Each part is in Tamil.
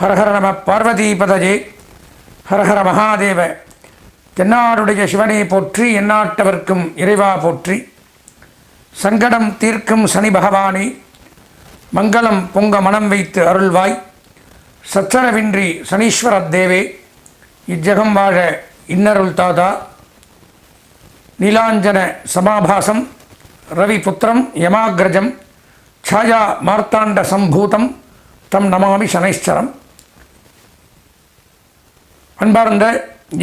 ஹரஹர நம பார்வதிபதஜே. ஹரஹர மகாதேவ. தென்னாடுடைய சிவனை போற்றி எந்நாட்டவர்க்கும் இறைவா போற்றி. சங்கடம் தீர்க்கும் சனி பகவானே மங்களம் பொங்க மனம் வைத்து அருள்வாய். சச்சரவின்றி சனீஸ்வர தேவே இஜகம் வாழ இன்னருள் தாதா. நீலாஞ்சன சமாபாசம் ரவிபுத்திரம் யமாகிரஜம் ఛాయా மார்த்தாண்ட சம்பூதம் தம் நமாமி శనైశ్చరం அன்பார்ந்த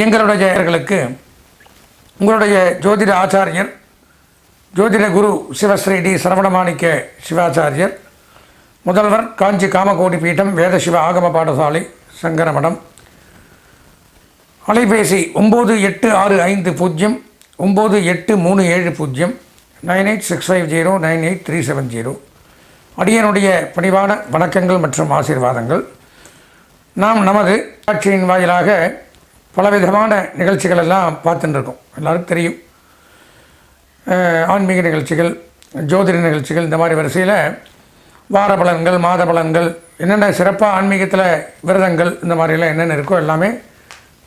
எங்களுடைய ஜெயர்களுக்கு உங்களுடைய ஜோதிட ஆச்சாரியர் ஜோதிட குரு சிவஸ்ரீ டி சரவணமாணிக்க சிவாச்சாரியர் முதல்வர் காஞ்சி காமகோடி பீட்டம் வேதசிவ ஆகம பாடசாலை சங்கரமடம். அலைபேசி ஒம்பது எட்டு ஆறு ஐந்து பூஜ்ஜியம் ஒம்பது எட்டு மூணு ஏழு பூஜ்ஜியம் nine eight six five zero nine eight three seven zero. அடியனுடைய பணிவான வணக்கங்கள் மற்றும் ஆசீர்வாதங்கள். நாம் நமது காட்சியின் வாயிலாக பலவிதமான நிகழ்ச்சிகள் எல்லாம் பார்த்துட்டுருக்கோம். எல்லாருக்கும் தெரியும். ஆன்மீக நிகழ்ச்சிகள் ஜோதிட நிகழ்ச்சிகள் இந்த மாதிரி வரிசையில் வார பலன்கள் மாத பலன்கள் என்னென்ன சிறப்பாக ஆன்மீகத்தில் விரதங்கள் இந்த மாதிரிலாம் என்னென்ன இருக்கோ எல்லாமே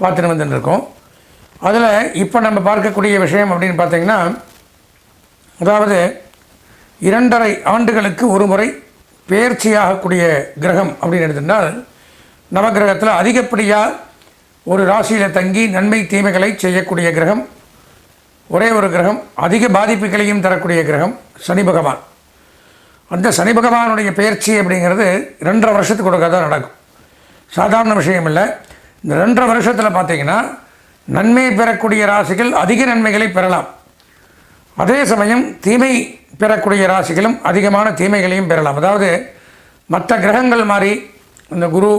பார்த்துட்டு வந்துட்டு இருக்கோம் அதில் இப்போ நம்ம பார்க்கக்கூடிய விஷயம் அப்படின்னு பார்த்திங்கன்னா அதாவது இரண்டரை ஆண்டுகளுக்கு ஒரு முறை பெயர்ச்சியாகக்கூடிய கிரகம் அப்படின்னு எடுத்துட்டால் நவகிரகத்தில் அதிகப்படியாக ஒரு ராசியில் தங்கி நன்மை தீமைகளை செய்யக்கூடிய கிரகம் ஒரே ஒரு கிரகம் அதிக பாதிப்புகளையும் தரக்கூடிய கிரகம் சனி பகவான். அந்த சனி பகவானுடைய பெயர்ச்சி அப்படிங்கிறது ரெண்டரை வருஷத்துக்கு ஒருக்க தான் நடக்கும். சாதாரண விஷயம் இல்லை. இந்த ரெண்டரை வருஷத்தில் பார்த்தீங்கன்னா நன்மை பெறக்கூடிய ராசிகள் அதிக நன்மைகளை பெறலாம். அதே சமயம் தீமை பெறக்கூடிய ராசிகளும் அதிகமான தீமைகளையும் பெறலாம். அதாவது மற்ற கிரகங்கள் மாதிரி இந்த குரு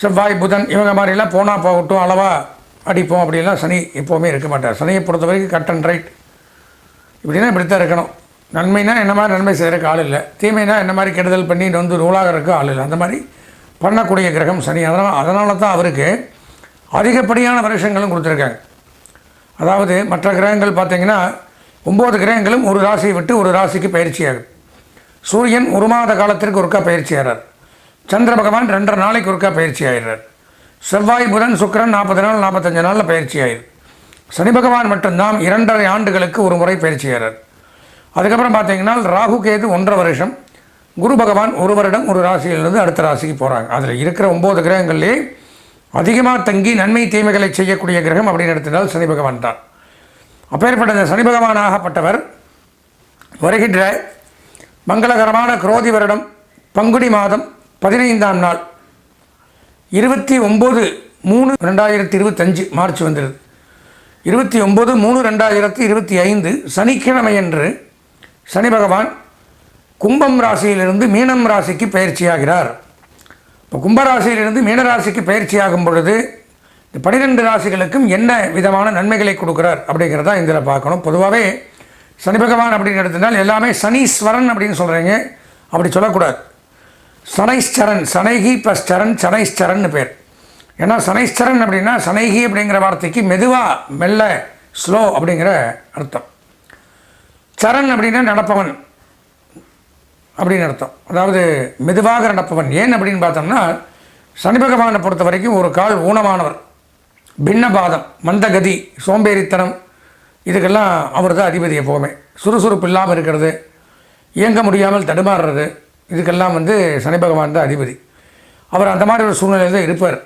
செவ்வாய் புதன் இவங்க மாதிரிலாம் போனால் போகட்டும் அளவாக அடிப்போம் அப்படிலாம் சனி எப்போவுமே இருக்க மாட்டார். சனியை பொறுத்த வரைக்கும் கட் அண்ட் ரைட் இப்படின்னா இப்படி தான் இருக்கணும். நன்மைனா என்ன மாதிரி நன்மை செய்கிறக்கு ஆள் இல்லை. தீமைனா என்ன மாதிரி கெடுதல் பண்ணி வந்து நூலாகிறதுக்கு ஆள் இல்லை. அந்த மாதிரி பண்ணக்கூடிய கிரகம் சனி. அதனால் அதனால தான் அவருக்கு அதிகப்படியான வருஷங்களும் கொடுத்துருக்காங்க. அதாவது மற்ற கிரகங்கள் பார்த்தீங்கன்னா ஒம்பது கிரகங்களும் ஒரு ராசியை விட்டு ஒரு ராசிக்கு பயிற்சியாகும். சூரியன் ஒரு மாத காலத்திற்கு ஒருக்கா பயிற்சி ஆகிறார் சந்திர பகவான் ரெண்டரை நாளைக்கு ஒருக்கா பயிற்சி ஆயிடுறார். செவ்வாய் புதன் சுக்கிரன் நாற்பது நாள் நாற்பத்தஞ்சு நாளில் பயிற்சி ஆயிரு. சனி பகவான் மட்டும்தான் இரண்டரை ஆண்டுகளுக்கு ஒரு முறை பயிற்சி ஆகிறார் அதுக்கப்புறம் பார்த்தீங்கன்னா ராகு கேது ஒன்றரை வருஷம் குரு பகவான் ஒரு வருடம் ஒரு ராசியிலிருந்து அடுத்த ராசிக்கு போகிறாங்க அதில் இருக்கிற ஒம்பது கிரகங்கள்லேயே அதிகமாக தங்கி நன்மை தீமைகளை செய்யக்கூடிய கிரகம் அப்படின்னு எடுத்திருந்தால் சனி பகவான் தான். அப்பேற்பட்ட இந்த சனி பகவானாகப்பட்டவர் வருகின்ற மங்களகரமான குரோதி வருடம் பங்குனி மாதம் பதினைந்தாம் நாள் இருபத்தி ஒம்பது மூணு ரெண்டாயிரத்தி இருபத்தஞ்சு மார்ச் வந்துடுது இருபத்தி ஒம்பது மூணு ரெண்டாயிரத்தி இருபத்தி ஐந்து சனிக்கிழமையன்று சனி பகவான் கும்பம் ராசியிலிருந்து மீனம் ராசிக்கு பயிற்சியாகிறார். இப்போ கும்பராசியிலிருந்து மீனராசிக்கு பயிற்சியாகும் பொழுது இந்த பனிரெண்டு ராசிகளுக்கும் என்ன விதமான நன்மைகளை கொடுக்குறார் அப்படிங்கிறத இதில் பார்க்கணும். பொதுவாகவே சனி பகவான் அப்படின்னு எடுத்திருந்தால் எல்லாமே சனீஸ்வரன் அப்படின்னு சொல்கிறீங்க அப்படி சொல்லக்கூடாது. சனைஸ்சரன் சனைகி ப்ளஸ் சரண் சனைஸ்சரன் பேர். ஏன்னா சனைஸ்சரன் அப்படின்னா சனைகி அப்படிங்கிற வார்த்தைக்கு மெதுவாக மெல்ல ஸ்லோ அப்படிங்கிற அர்த்தம். சரண் அப்படின்னா நடப்பவன் அப்படின்னு அர்த்தம். அதாவது மெதுவாக நடப்பவன். ஏன் அப்படின்னு பார்த்தோம்னா சனி பகவானை பொறுத்த வரைக்கும் ஒரு கால் ஊனமானவர். பின்னபாதம் மந்தகதி சோம்பேறித்தனம் இதுக்கெல்லாம் அவர் தான் அதிபதி எப்போவுமே. சுறுசுறுப்பு இல்லாமல் இருக்கிறது இயங்க முடியாமல் தடுமாறுறது இதுக்கெல்லாம் வந்து சனி பகவான் தான் அதிபதி. அவர் அந்த மாதிரி ஒரு சூழ்நிலையில் தான் இருப்பார்.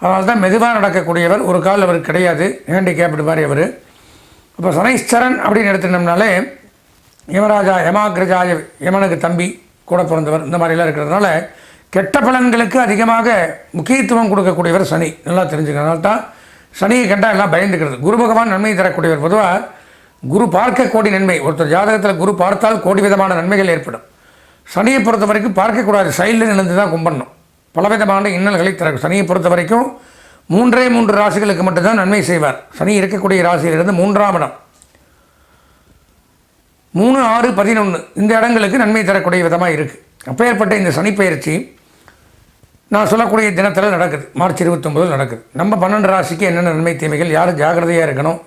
அதனால தான் மெதுவாக நடக்கக்கூடியவர் ஒரு கால் அவருக்கு கிடையாது ஹேண்டிகேப்டு மாதிரி அவர். அப்போ சனைஸ்வரன் அப்படின்னு எடுத்துட்டோம்னாலே யமராஜா யமாகிரஜாய யமனுக்கு தம்பி கூட பிறந்தவர் இந்த மாதிரிலாம் இருக்கிறதுனால கெட்ட பலன்களுக்கு அதிகமாக முக்கியத்துவம் கொடுக்கக்கூடியவர் சனி. நல்லா தெரிஞ்சுக்கிறதுனால தான் சனியை கண்டால் எல்லாம் பயந்துக்கிறது. குரு பகவான் நன்மை தரக்கூடியவர். பொதுவாக குரு பார்க்க கோடி நன்மை. ஒருத்தர் ஜாதகத்தில் குரு பார்த்தால் கோடி விதமான நன்மைகள் ஏற்படும். சனியை பொறுத்த வரைக்கும் பார்க்கக்கூடாது. சைடில் நின்று தான் கும்பிடணும். பலவிதமான இன்னல்களை தரும் சனியை பொறுத்த வரைக்கும் மூன்றே மூன்று ராசிகளுக்கு மட்டும்தான் நன்மை செய்வார். சனி இருக்கக்கூடிய ராசியிலிருந்து மூன்றாம் இடம். மூணு ஆறு பதினொன்று இந்த இடங்களுக்கு நன்மை தரக்கூடிய விதமாக இருக்குது அப்பேற்பட்ட இந்த சனிப்பெயர்ச்சி நான் சொல்லக்கூடிய தினத்தில் நடக்குது. மார்ச் இருபத்தொம்போதில் நடக்குது. நம்ம பன்னெண்டு ராசிக்கு என்னென்ன நன்மை தீமைகள் யார் ஜாக்கிரதையாக இருக்கணும்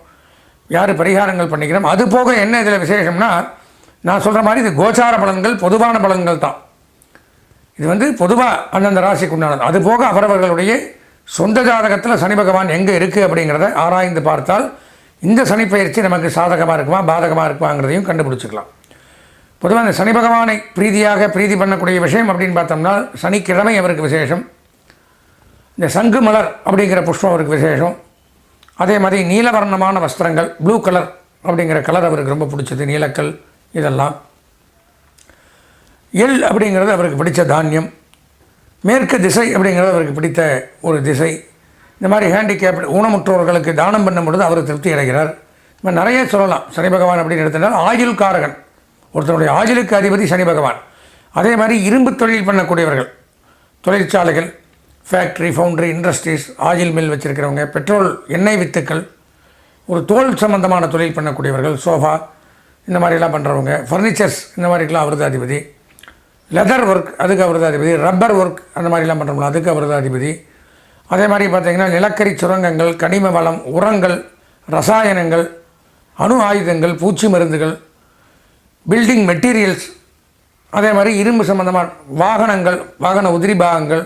யார் பரிகாரங்கள் பண்ணிக்கிறோம் அது போக என்ன இதில் விசேஷம்னா நான் சொல்கிற மாதிரி இது கோச்சார பலன்கள் பொதுவான பலன்கள் தான். இது வந்து பொதுவாக அந்தந்த ராசிக்கு உண்டானது. அது போக அவரவர்களுடைய சொந்த ஜாதகத்தில் சனி பகவான் எங்கே இருக்குது அப்படிங்கிறத ஆராய்ந்து பார்த்தால் இந்த சனி நமக்கு சாதகமாக இருக்குமா பாதகமாக இருக்குமாங்கிறதையும் கண்டுபிடிச்சிக்கலாம். பொதுவாக இந்த சனி பகவானை பிரீதியாக பிரீதி பண்ணக்கூடிய விஷயம் அப்படின்னு பார்த்தோம்னா சனிக்கிழமை அவருக்கு விசேஷம். இந்த சங்கு மலர் அப்படிங்கிற புஷ்பம் அவருக்கு விசேஷம். அதே மாதிரி நீலவர்ணமான வஸ்திரங்கள் ப்ளூ கலர் அப்படிங்கிற கலர் அவருக்கு ரொம்ப பிடிச்சது நீலக்கல். இதெல்லாம். எள் அப்படிங்கிறது அவருக்கு பிடித்த தானியம். மேற்கு திசை அப்படிங்கிறது அவருக்கு பிடித்த ஒரு திசை. இந்த மாதிரி ஹேண்டிகேப் ஊனமுற்றோர்களுக்கு தானம் பண்ணும் பொழுது அவர் திருப்தி அடைகிறார். இப்போ நிறைய சொல்லலாம். சனி பகவான் அப்படின்னு எடுத்துட்டால் ஆயுள் காரகன் ஒருத்தருடைய ஆயுளுக்கு அதிபதி சனி பகவான். அதே மாதிரி இரும்பு தொழில் பண்ணக்கூடியவர்கள். தொழிற்சாலைகள் factory foundry industries oil mill வச்சுருக்கிறவங்க petrol எண்ணெய் வித்துக்கள். ஒரு தோல் சம்பந்தமான தொழில் பண்ணக்கூடியவர்கள் சோஃபா இந்த மாதிரிலாம் பண்ணுறவங்க ஃபர்னிச்சர்ஸ் இந்த மாதிரிக்கெலாம் அவரது அதிபதி லெதர் ஒர்க் அதுக்கு அவரது அதிபதி ரப்பர் ஒர்க் அந்த மாதிரிலாம் பண்ணுறோம்ல அதுக்கு அவரது அதிபதி அதே மாதிரி பார்த்திங்கன்னா நிலக்கரி சுரங்கங்கள் கனிம வளம் உரங்கள் ரசாயனங்கள் அணு ஆயுதங்கள் பூச்சி மருந்துகள் பில்டிங் மெட்டீரியல்ஸ் அதே மாதிரி இரும்பு சம்பந்தமான வாகனங்கள் வாகன உதிரி பாகங்கள்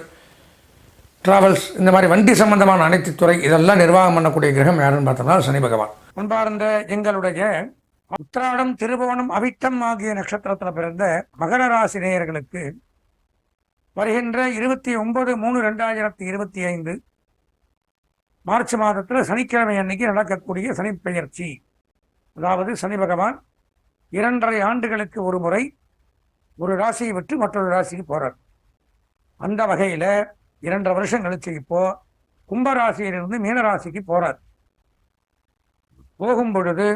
டிராவல்ஸ் இந்த மாதிரி வண்டி சம்பந்தமான அனைத்து துறை இதெல்லாம் நிர்வாகம் பண்ணக்கூடிய கிரகம் யாருன்னு பார்த்தோம்னா சனி பகவான். முன்பார்ந்த எங்களுடைய உத்திராடம் திருவோணம் அவிட்டம் ஆகிய நட்சத்திரத்தில் பிறந்த மகர ராசி நேயர்களுக்கு வருகின்ற இருபத்தி ஒன்பது மூணு ரெண்டாயிரத்தி இருபத்தி ஐந்து மார்ச் மாதத்தில் சனிக்கிழமை அன்னைக்கு நடக்கக்கூடிய சனி பெயர்ச்சி அதாவது சனி பகவான் இரண்டரை ஆண்டுகளுக்கு ஒரு முறை ஒரு ராசியை விட்டு மற்றொரு ராசிக்கு போகிறார் அந்த வகையில் இரண்டரை வருஷம் கழிச்சு இப்போ கும்பராசியிலிருந்து மீனராசிக்கு போகிறார் போகும் பொழுது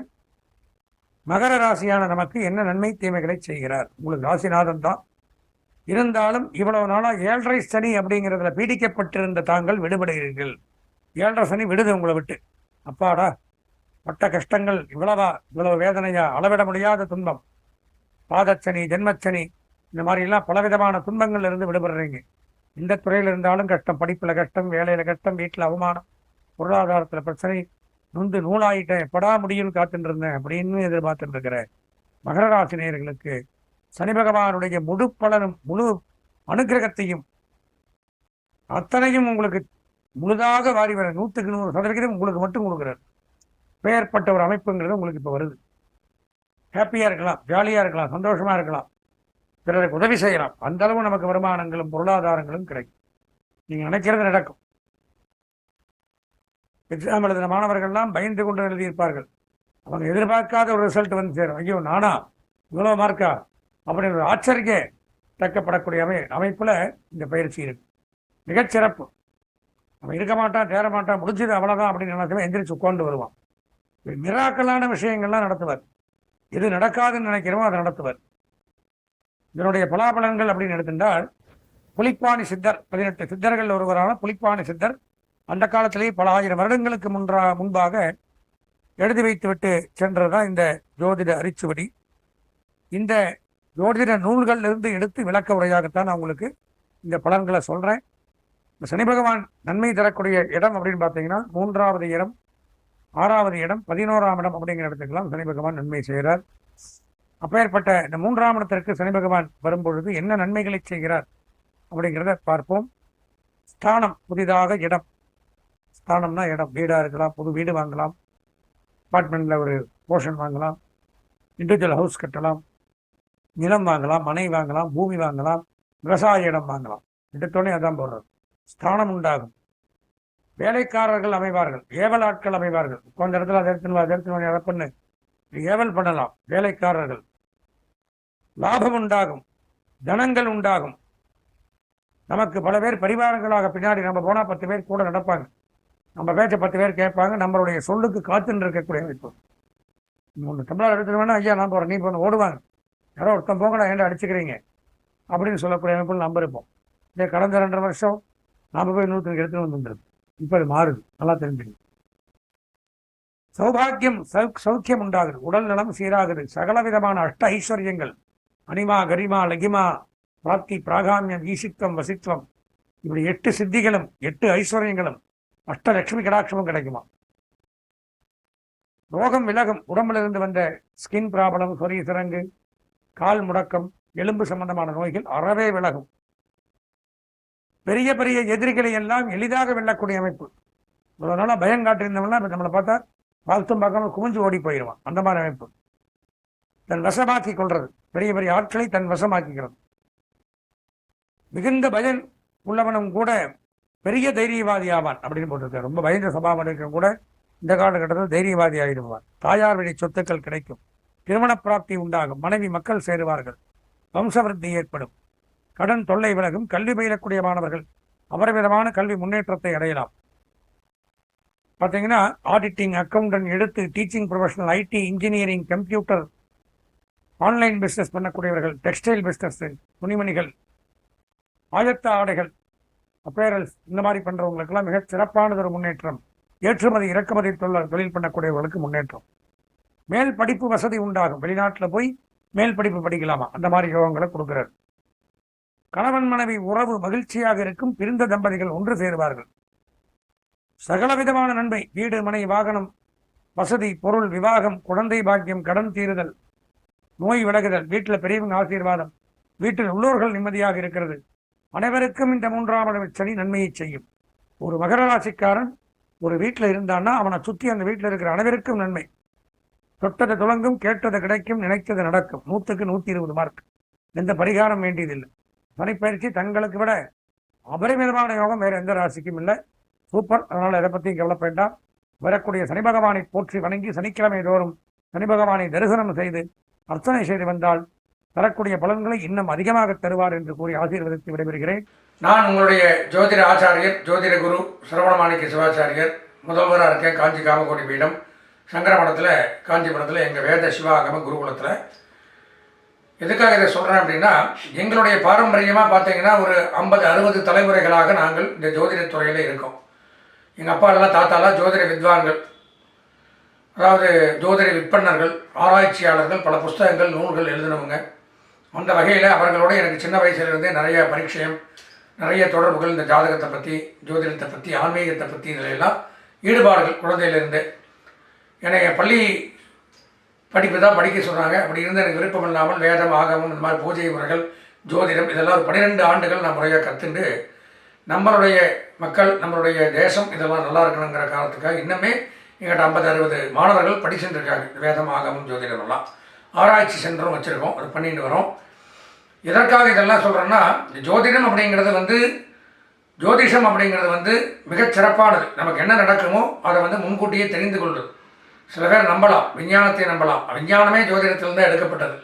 மகர ராசியான நமக்கு என்ன நன்மை தீமைகளை செய்கிறார்? உங்களுக்கு ராசிநாதன் தான். இருந்தாலும் இவ்வளவு நாளாக ஏழரை சனி அப்படிங்கிறதுல பீடிக்கப்பட்டிருந்த தாங்கள் விடுபடுகிறீர்கள். ஏழரை சனி விடுது உங்களை விட்டு. அப்பாடா பட்ட கஷ்டங்கள் இவ்வளவா இவ்வளவு வேதனையா அளவிட முடியாத துன்பம். பாதச்சனி ஜென்மச்சனி இந்த மாதிரிலாம் பலவிதமான துன்பங்கள்ல இருந்து விடுபடுறீங்க. எந்த துறையில் இருந்தாலும் கஷ்டம் படிப்பில் கஷ்டம் வேலையில் கஷ்டம் வீட்டில் அவமானம் பொருளாதாரத்தில் பிரச்சனை நொந்து நூலாயிட்டேன் எப்படா முடியும் காத்துட்டு இருந்தேன் அப்படின்னு எதிர்பார்த்துட்டு இருக்கிற மகர ராசி நேயர்களுக்கு சனி பகவானுடைய முழு பலனும் முழு அனுக்கிரகத்தையும் அத்தனையும் உங்களுக்கு முழுதாக வாரி வர நூற்றுக்கு நூறு சதவிகிதம் உங்களுக்கு மட்டும் கொடுக்குறாரு. பெயர்பட்ட ஒரு அமைப்புங்கிறது உங்களுக்கு இப்போ வருது. ஹாப்பியாக இருக்கலாம் ஜாலியாக இருக்கலாம் சந்தோஷமாக இருக்கலாம். பிறருக்கு உதவி செய்யலாம். அந்த அளவு நமக்கு வருமானங்களும் பொருளாதாரங்களும் கிடைக்கும். நீங்கள் நினைக்கிறது நடக்கும். எக்ஸாம் எழுதின மாணவர்கள்லாம் பயந்து கொண்டு எழுதியிருப்பார்கள். அவங்க எதிர்பார்க்காத ஒரு ரிசல்ட் வந்து சேரும். ஐயோ நானா? இவ்வளோ மார்க்கா அப்படின்னு ஒரு ஆச்சரிக்க தக்கப்படக்கூடிய அமை அமைப்பில் இந்த பயிற்சி இருக்கு. மிகச்சிறப்பு அவன் இருக்க மாட்டான் தேர மாட்டான் முடிஞ்சது அவ்வளோதான் அப்படின்னு நினைச்சவன் எந்திரிச்சு உட்காந்து வருவான். மிராக்கலான விஷயங்கள்லாம் நடத்துவார். எது நடக்காதுன்னு நினைக்கிறோமோ அதை நடத்துவார். இதனுடைய பலாபலன்கள் அப்படின்னு எடுத்திருந்தால் புலிப்பாணி சித்தர் பதினெட்டு சித்தர்கள் ஒருவரான புலிப்பாணி சித்தர் அந்த காலத்திலேயே பல ஆயிரம் வருடங்களுக்கு முன்றா முன்பாக எழுதி வைத்துவிட்டு சென்றதுதான் இந்த ஜோதிட அரிச்சுவடி இந்த ஜோதிட நூல்களிலிருந்து எடுத்து விளக்க உரையாகத்தான் நான் உங்களுக்கு இந்த பலன்களை சொல்கிறேன் இந்த சனி பகவான் நன்மை தரக்கூடிய இடம் அப்படின்னு பார்த்தீங்கன்னா மூன்றாவது இடம் ஆறாவது இடம் பதினோராம் இடம் அப்படிங்கிற இடத்துக்கெல்லாம் சனி பகவான் நன்மை செய்கிறார். அப்பேற்பட்ட இந்த மூன்றாம் இடத்திற்கு சனி பகவான் வரும்பொழுது என்ன நன்மைகளை செய்கிறார் அப்படிங்கிறத பார்ப்போம். ஸ்தானம் புதிதாக இடம். ஸ்தானம்னா இடம் வீடாக இருக்கலாம் புது வீடு வாங்கலாம் அப்பார்ட்மெண்ட்டில் ஒரு போர்ஷன் வாங்கலாம் இண்டிவிஜுவல் ஹவுஸ் கட்டலாம் நிலம் வாங்கலாம் மனை வாங்கலாம் பூமி வாங்கலாம் விவசாய இடம் வாங்கலாம். எடுத்தோடனே அதான் போடுறது. ஸ்தானம் உண்டாகும். வேலைக்காரர்கள் அமைவார்கள் ஏவல் ஆட்கள் அமைவார்கள். கொஞ்ச இடத்துல அதை எடுத்துன்னு அதை எடுத்துன்னு அதை பண்ணு. ஏவல் பண்ணலாம் வேலைக்காரர்கள். லாபம் உண்டாகும் தனங்கள் உண்டாகும். நமக்கு பல பேர் பரிவாரங்களாக பின்னாடி நம்ம போனால் பத்து பேர் கூட நடப்பாங்க. நம்ம பேச்ச பத்து பேர் கேட்பாங்க நம்மளுடைய சொல்லுக்கு காத்துன்னு இருக்கக்கூடிய அமைப்பு. ஒன்று தமிழ்நாடு எடுத்துட்டு வேணா ஐயா நான் போகிறேன் நீ போன ஓடுவாங்க. யாரோ ஒருத்தன் போங்க நான் ஏன்டா அடிச்சுக்கிறீங்க? அப்படின்னு சொல்லக்கூடிய அமைப்பில் நம்ம இருப்போம். இதே கடந்த ரெண்டரை வருஷம் நாம் போய் நூற்றுக்கு எடுத்துன்னு வந்துருது இப்போ அது மாறுது. நல்லா தெரிஞ்சுக்கணும் சௌபாகியம் சௌ- சௌக்கியம் உண்டாகுது. உடல் நலம் சீராகுது. சகல விதமான அஷ்ட ஐஸ்வர்யங்கள். அனிமா கரிமா லகிமா பிராப்தி பிராகாமியம் ஈசித்வம் வசித்வம். இப்படி எட்டு சித்திகளும் எட்டு ஐஸ்வர்யங்களும் அஷ்டலட்சுமி கடாட்சமும் கிடைக்குமா? ரோகம் விலகும் உடம்புல இருந்து வந்த ஸ்கின் ப்ராப்ளம் சொறி சிறங்கு கால் முடக்கம் எலும்பு சம்பந்தமான நோய்கள் அறவே விலகும். பெரிய பெரிய எதிரிகளை எல்லாம் எளிதாக வெல்லக்கூடிய அமைப்பு. இவ்வளோ நாளாக பயம் காட்டியிருந்தவங்களாம் நம்மளை பார்த்தா வாழ்த்தும் பார்க்காம குமிஞ்சு ஓடி போயிடுவான். அந்த மாதிரி அமைப்பு. தன் வசமாக்கி கொள்வது பெரிய பெரிய ஆட்களை தன் வசமாக்கிக்கிறது. மிகுந்த பயன் உள்ளவனும் கூட பெரிய தைரியவாதி ஆவான் அப்படின்னு போட்டிருக்காரு. ரொம்ப பயந்த சபாமணிக்கும் கூட இந்த காலகட்டத்தில் தைரியவாதி ஆகிடுவார் தாயார் வழி சொத்துக்கள் கிடைக்கும். திருமண பிராப்தி உண்டாகும். மனைவி மக்கள் சேருவார்கள். வம்சவருத்தி ஏற்படும். கடன் தொல்லை விலகும். கல்வி பயிலக்கூடிய மாணவர்கள் அபரிமிதமான கல்வி முன்னேற்றத்தை அடையலாம். பார்த்தீங்கன்னா ஆடிட்டிங் அக்கௌண்டன்ட் எடுத்து teaching professional IT engineering computer online business பண்ணக்கூடியவர்கள் textile business துணிமணிகள் ஆயத்த ஆடைகள் அப்பேரல்ஸ் இந்த மாதிரி பண்ணுறவங்களுக்கெல்லாம் மிக சிறப்பானது ஒரு முன்னேற்றம். ஏற்றுமதி இறக்குமதி தொழில் தொழில் பண்ணக்கூடியவர்களுக்கு முன்னேற்றம். மேல் படிப்பு வசதி உண்டாகும். வெளிநாட்டில் போய் மேல் படிப்பு படிக்கலாமா? அந்த மாதிரி யோகங்களை கொடுக்கிறார். கணவன் மனைவி உறவு மகிழ்ச்சியாக இருக்கும். பிரிந்த தம்பதிகள் ஒன்று சேருவார்கள். சகலவிதமான நன்மை. வீடு மனை வாகனம் வசதி பொருள் விவாகம் குழந்தை பாக்கியம் கடன் தீருதல் நோய் விலகுதல் வீட்டில் பெரியவங்க ஆசீர்வாதம் வீட்டில் உள்ளோர்கள் நிம்மதியாக இருக்கிறது. அனைவருக்கும் இந்த மூன்றாம் இடம் சனி நன்மையை செய்யும். ஒரு மகர ராசிக்காரன் ஒரு வீட்டில் இருந்தான்னா அவனை சுற்றி அந்த வீட்டில் இருக்கிற அனைவருக்கும் நன்மை. தொட்டது துளங்கும் கேட்டது கிடைக்கும் நினைத்தது நடக்கும். நூற்றுக்கு நூற்றி இருபது மார்க் எந்த பரிகாரம் வேண்டியதில்லை. பனிப்பயிற்சி தங்களுக்கு விட அபரிமிதமான யோகம் வேறு எந்த ராசிக்கும் இல்லை. சூப்பர். அதனால் எதை பற்றியும் கவலைப்பட வேண்டாம் வரக்கூடிய சனி பகவானை போற்றி வணங்கி சனிக்கிழமை தோறும் சனி பகவானை தரிசனம் செய்து அர்ச்சனை செய்து வந்தால் தரக்கூடிய பலன்களை இன்னும் அதிகமாக தருவார் என்று கூறி ஆசீர்வதித்து விடைபெறுகிறேன். நான் உங்களுடைய ஜோதிட ஆச்சாரியர் ஜோதிட குரு சரவணமாணிக்க சிவாச்சாரியர் முதல்வராக இருக்கேன் காஞ்சி காமகோடி பீடம். சங்கரமடத்தில் காஞ்சிபுரத்தில் எங்கள் வேத சிவாகம குருகுலத்தில். எதுக்காக இதை சொல்கிறேன் அப்படின்னா எங்களுடைய பாரம்பரியமாக பார்த்தீங்கன்னா ஒரு ஐம்பது அறுபது தலைமுறைகளாக நாங்கள் இந்த ஜோதிட துறையில் இருக்கோம். எங்கள் அப்பாலாம் தாத்தாலாம் ஜோதிட வித்வான்கள். அதாவது ஜோதிட விற்பனர்கள் ஆராய்ச்சியாளர்கள் பல புஸ்தகங்கள் நூல்கள் எழுதினவங்க. அந்த வகையில் அவர்களோட எனக்கு சின்ன வயசுலேருந்தே நிறைய பரீட்சையும் நிறைய தொடர்புகள் இந்த ஜாதகத்தை பற்றி ஜோதிடத்தை பற்றி ஆன்மீகத்தை பற்றி இதில் எல்லாம் ஈடுபாடுகள் குழந்தையிலேருந்து என்னை பள்ளி படிப்பு தான் படிக்க சொன்னாங்க. அப்படி இருந்து எனக்கு விருப்பம் இல்லாமல் வேதம் ஆகமம் இந்த மாதிரி பூஜை முறைகள் ஜோதிடம் இதெல்லாம் ஒரு பன்னிரெண்டு ஆண்டுகள் நான் முறையாக கற்றுண்டு நம்மளுடைய மக்கள் நம்மளுடைய தேசம் இதெல்லாம் நல்லா இருக்கணுங்கிற காரணத்துக்காக இன்னுமே எங்கிட்ட ஐம்பது அறுபது மாணவர்கள் படி சென்றிருக்காங்க வேதம் ஆகமம் ஜோதிடம் எல்லாம் ஆராய்ச்சி சென்றும் வச்சுருக்கோம். அது பண்ணிட்டு வரோம். எதற்காக இதெல்லாம் சொல்கிறேன்னா ஜோதிடம் அப்படிங்கிறது வந்து ஜோதிஷம் அப்படிங்கிறது வந்து மிகச் சிறப்பானது. நமக்கு என்ன நடக்குமோ அதை வந்து முன்கூட்டியே தெரிந்து கொள்ளுது சில பேர் நம்பலாம் விஞ்ஞானத்தை நம்பலாம். விஞ்ஞானமே ஜோதிடத்திலிருந்து எடுக்கப்பட்டது.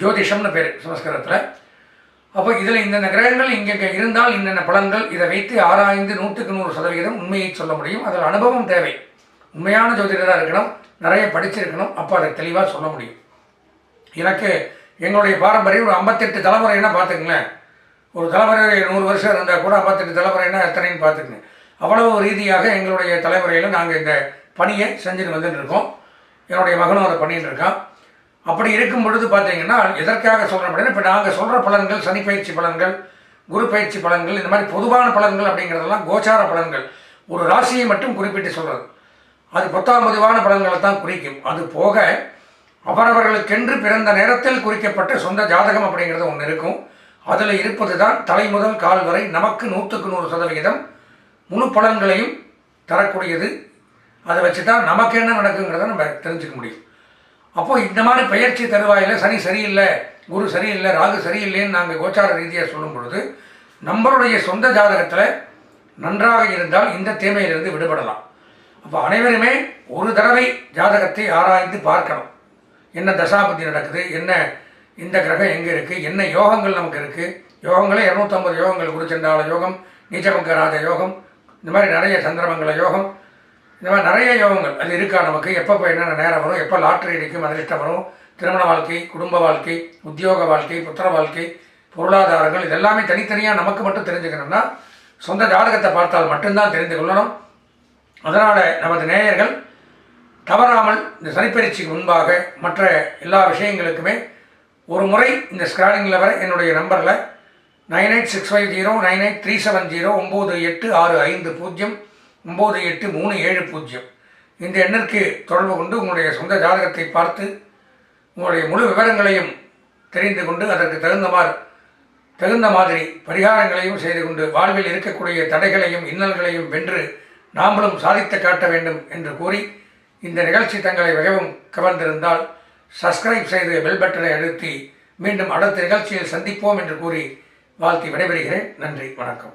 ஜோதிஷம்னு பேர் சமஸ்கிருதத்தில். அப்போ இதில் இந்தந்த கிரகங்கள் இங்கே இருந்தால் இன்னென்ன பலன்கள்? இதை வைத்து ஆராய்ந்து நூற்றுக்கு நூறு சதவீதம் உண்மையை சொல்ல முடியும். அதில் அனுபவம் தேவை. உண்மையான ஜோதிடராக இருக்கணும். நிறைய படிச்சிருக்கணும். அப்போ அதை தெளிவாக சொல்ல முடியும். எனக்கு எங்களுடைய பாரம்பரியம் ஒரு ஐம்பத்தெட்டு தலைமுறைன்னா பார்த்துக்கங்களேன். ஒரு தலைமுறை நூறு வருஷம் இருந்தால் கூட ஐம்பத்தெட்டு தலைமுறைனா எத்தனைன்னு பார்த்துக்கங்க. அவ்வளவு ரீதியாக எங்களுடைய தலைமுறையில் நாங்கள் இந்த பணியை செஞ்சுட்டு வந்துட்டு இருக்கோம். என்னுடைய மகனும் அதை பண்ணிட்டு இருக்கான். அப்படி இருக்கும் பொழுது பார்த்தீங்கன்னா எதற்காக சொல்கிறேன் அப்படின்னா இப்போ நாங்கள் சொல்கிற பலன்கள் சனி பயிற்சி பலன்கள் குரு பயிற்சி பலன்கள் இந்த மாதிரி பொதுவான பலன்கள் அப்படிங்கிறதெல்லாம் கோச்சார பலன்கள். ஒரு ராசியை மட்டும் குறிப்பிட்டு சொல்கிறது அது பத்தாம் பதிவான பலன்களை தான் குறிக்கும். அது போக அவரவர்களுக்கென்று பிறந்த நேரத்தில் குறிக்கப்பட்ட சொந்த ஜாதகம் அப்படிங்கிறது ஒன்று இருக்கும். அதில் இருப்பது தான் தலை முதல் கால் வரை நமக்கு நூற்றுக்கு நூறு சதவிகிதம் முழு பலன்களையும் தரக்கூடியது. அதை வச்சு தான் நமக்கு என்ன நடக்குங்கிறத நம்ம தெரிஞ்சுக்க முடியும். அப்போது இந்த மாதிரி பயிற்சி தருவாயில் சனி சரியில்லை குரு சரியில்லை ராகு சரியில்லைன்னு நாங்கள் கோச்சார ரீதியாக சொல்லும் பொழுது நம்மளுடைய சொந்த ஜாதகத்தில் நன்றாக இருந்தால் இந்த தீமையிலிருந்து விடுபடலாம். அப்போ அனைவருமே ஒரு தடவை ஜாதகத்தை ஆராய்ந்து பார்க்கணும். என்ன தசாபதி நடக்குது? என்ன இந்த கிரகம் எங்கே இருக்குது என்ன யோகங்கள் நமக்கு இருக்குது யோகங்களே இரநூத்தம்பது யோகங்கள் குருச்சண்டால யோகம் நீச்சமங்கராஜ யோகம் இந்த மாதிரி நிறைய சந்திரமங்கல யோகம் இந்த மாதிரி நிறைய யோகங்கள். அது இருக்கா நமக்கு? எப்பப்போ என்னென்ன நேரம் வரும்? எப்போ லாட்ரி அடிக்கும்? அதிர்ஷ்டம் வரும். திருமண வாழ்க்கை குடும்ப வாழ்க்கை உத்தியோக வாழ்க்கை புத்திர வாழ்க்கை பொருளாதாரங்கள் இதெல்லாமே தனித்தனியாக நமக்கு மட்டும் தெரிஞ்சுக்கணும்னா சொந்த ஜாதகத்தை பார்த்தால் மட்டும்தான் தெரிந்து கொள்ளணும். அதனால் நமது நேயர்கள் தவறாமல் இந்த சனிப்பயிற்சிக்கு முன்பாக மற்ற எல்லா விஷயங்களுக்குமே ஒரு முறை இந்த ஸ்கிராலிங்கில் வர என்னுடைய நம்பரில் nine eight six five zero nine eight three seven zero ஒம்பது எட்டு ஆறு ஐந்து பூஜ்ஜியம் ஒம்பது எட்டு மூணு ஏழு பூஜ்ஜியம். இந்த எண்ணிற்கு தொடர்பு கொண்டு உங்களுடைய சொந்த ஜாதகத்தை பார்த்து உங்களுடைய முழு விவரங்களையும் தெரிந்து கொண்டு அதற்கு தகுந்தமாறு தகுந்த மாதிரி பரிகாரங்களையும் செய்து கொண்டு வாழ்வில் இருக்கக்கூடிய தடைகளையும் இன்னல்களையும் வென்று நாமளும் சாதித்து காட்ட வேண்டும் என்று கூறி இந்த நிகழ்ச்சி தங்களை மிகவும் கவர்ந்திருந்தால் சப்ஸ்கிரைப் செய்து பெல் பட்டனை அழுத்தி மீண்டும் அடுத்த நிகழ்ச்சியில் சந்திப்போம் என்று கூறி வாழ்த்தி விடைபெறுகிறேன். நன்றி வணக்கம்.